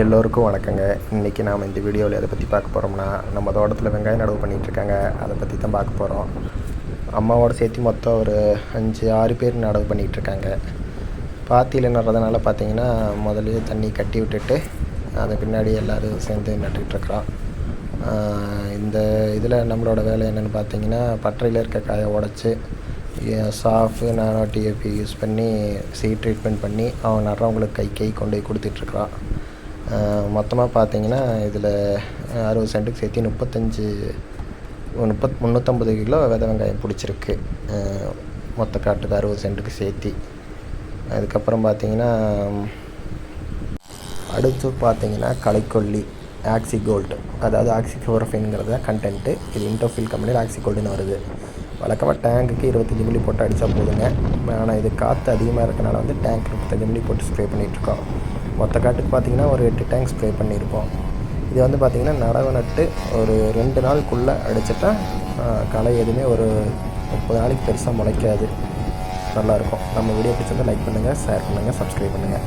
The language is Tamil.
எல்லோருக்கும் வணக்கங்க. இன்றைக்கி நாம் இந்த வீடியோவில் எதை பற்றி பார்க்க போகிறோம்னா நம்ம தோட்டத்தில் வெங்காயம் நடவு பண்ணிகிட்ருக்காங்க அதை பற்றி தான் பார்க்க போகிறோம் அம்மாவோட சேர்த்து மொத்தம் ஒரு அஞ்சு ஆறு பேர் நடவு பண்ணிகிட்ருக்காங்க பாத்தியில் நடுறதுனால பார்த்தீங்கன்னா முதல்லயே தண்ணி கட்டி விட்டுட்டு அதை பின்னாடி எல்லோரும் சேர்ந்து நட்டுக்கிட்டுருக்குறோம். இந்த இதில் நம்மளோட வேலை என்னென்னு பார்த்தீங்கன்னா பற்றையில் இருக்க காயை உடச்சி சாஃபு நானோ டிஎஃபி யூஸ் பண்ணி சீட் ட்ரீட்மெண்ட் பண்ணி அவன் நடுறவங்களுக்கு கை கை கொண்டு போய் கொடுத்துட்ருக்குறான் மொத்தமாக பார்த்தீங்கன்னா இதில் அறுபது சென்ட்டுக்கு சேர்த்து முப்பத்தஞ்சு முப்பத் முந்நூற்றம்பது கிலோ வித வெங்காயம் பிடிச்சிருக்கு. மொத்த காட்டுக்கு அறுபது சென்ட்டுக்கு சேர்த்தி. அதுக்கப்புறம் பார்த்தீங்கன்னா அடுத்து பார்த்தீங்கன்னா களைக்கொல்லி ஆக்சி கோல்டு அதாவது ஆக்சி குளோரோஃபின்ங்கிறது தான் கண்டென்ட்டு இது இன்டோஃபில் கம்பெனியில் ஆக்சி கோல்டுன்னு வருது. வழக்கமாக டேங்குக்கு இருபத்தஞ்சி மில்லி போட்டு அடித்தா போதுங்க. ஆனால் இது காற்று அதிகமாக இருக்கனால வந்து டேங்க் முப்பத்தஞ்சு மில்லி போட்டு ஸ்ப்ரே பண்ணிகிட்ருக்கோம் மொத்த காட்டுக்கு பார்த்திங்கன்னா ஒரு எட்டு டேங்க் ஸ்ப்ரே பண்ணியிருப்போம் இது வந்து பார்த்திங்கன்னா நடவு நட்டு ஒரு ரெண்டு நாளுக்குள்ளே அடிச்சிட்டா களை எதுவுமே ஒரு முப்பது நாளைக்கு பெருசாக முளைக்காது. நல்லாயிருக்கும் நம்ம வீடியோ பிடிச்சிருந்தால் லைக் பண்ணுங்கள் ஷேர் பண்ணுங்கள் சப்ஸ்கிரைப் பண்ணுங்கள்